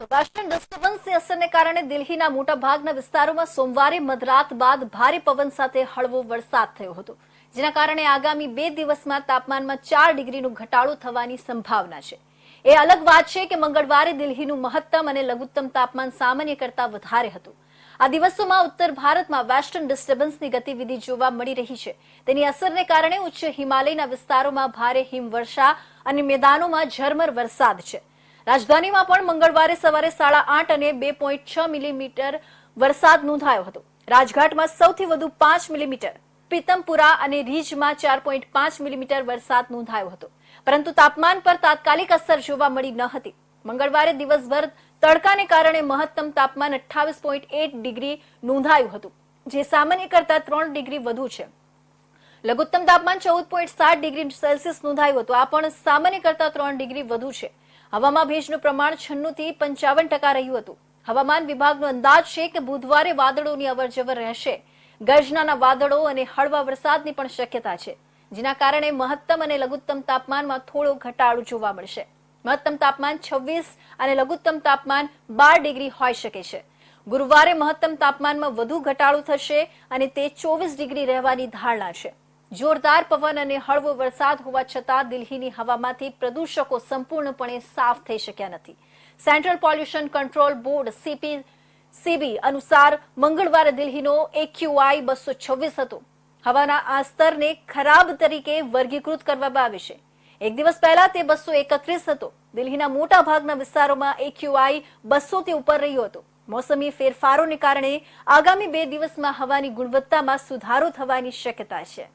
Western ડિસ્ટર્બન્સની અસરને કારણે દિલ્હીના મોટાભાગના વિસ્તારોમાં સોમવારે મધરાત બાદ ભારે પવન સાથે હળવો વરસાદ થયો હતો. જેના કારણે આગામી બે દિવસમાં તાપમાનમાં ચાર ડિગ્રીનો ઘટાડો થવાની સંભાવના છે. એ અલગ વાત છે કે મંગળવારે દિલ્હીનું મહત્તમ અને લઘુત્તમ તાપમાન સામાન્ય કરતા વધારે હતું. આ દિવસોમાં ઉત્તર ભારતમાં વેસ્ટર્ન ડિસ્ટર્બન્સની ગતિવિધિ જોવા મળી રહી છે. તેની અસરને કારણે ઉચ્ચ હિમાલયના વિસ્તારોમાં ભારે હિમવર્ષા અને મેદાનોમાં ઝરમર વરસાદ છે. રાજધાનીમાં પણ મંગળવારે સવારે સાડા આઠ અને બે પોઈન્ટ છ મિલીમીટર વરસાદ નોંધાયો હતો. રાજઘાટમાં સૌથી વધુ પાંચ મિલીમીટર પીતમપુરા અને રીજમાં ચાર પોઈન્ટ પાંચ મિલીમીટર વરસાદ નોંધાયો હતો. પરંતુ તાપમાન પર તાત્કાલિક અસર જોવા મળી ન હતી. મંગળવારે દિવસભર તડકાને કારણે મહત્તમ તાપમાન અઠ્ઠાવીસ પોઈન્ટ એટ ડિગ્રી નોંધાયું હતું, જે સામાન્ય કરતા ત્રણ ડિગ્રી વધુ છે. લઘુત્તમ તાપમાન ચૌદ પોઈન્ટ સાત ડિગ્રી સેલ્સિયસ નોંધાયું હતું. આ પણ સામાન્ય કરતા ત્રણ ડિગ્રી વધુ છે. હવામાં ભેજનું પ્રમાણ છન્નું થી પંચાવન ટકા રહ્યું હતું. હવામાન વિભાગનો અંદાજ છે કે બુધવારે વાદળોની અવરજવર રહેશે. ગર્જનાના વાદળો અને હળવા વરસાદની પણ શક્યતા છે, જેના કારણે મહત્તમ અને લઘુત્તમ તાપમાનમાં થોડો ઘટાડો જોવા મળશે. મહત્તમ તાપમાન છવ્વીસ અને લઘુત્તમ તાપમાન બાર ડિગ્રી હોઈ શકે છે. ગુરુવારે મહત્તમ તાપમાનમાં વધુ ઘટાડો થશે અને તે ચોવીસ ડિગ્રી રહેવાની ધારણા છે. જોરદાર પવન અને હળવો વરસાદ હોવા છતાં દિલ્હીની હવામાંથી પ્રદૂષકો સંપૂર્ણપણે સાફ થઈ શક્યા નથી. Central pollution control board CP, CB અનુસાર મંગળવારે દિલ્હીનો એક્યુઆઈ બસો છવ્વીસ હતો. હવાના આ સ્તરને ખરાબ તરીકે વર્ગીકૃત કરવામાં આવે છે. એક દિવસ પહેલા તે બસો એકત્રીસ હતો. દિલ્હીના મોટા ભાગના વિસ્તારોમાં એક્યુઆઈ બસો થી ઉપર રહ્યો હતો. મોસમી ફેરફારોને કારણે આગામી બે દિવસમાં હવાની ગુણવત્તામાં સુધારો થવાની શક્યતા છે.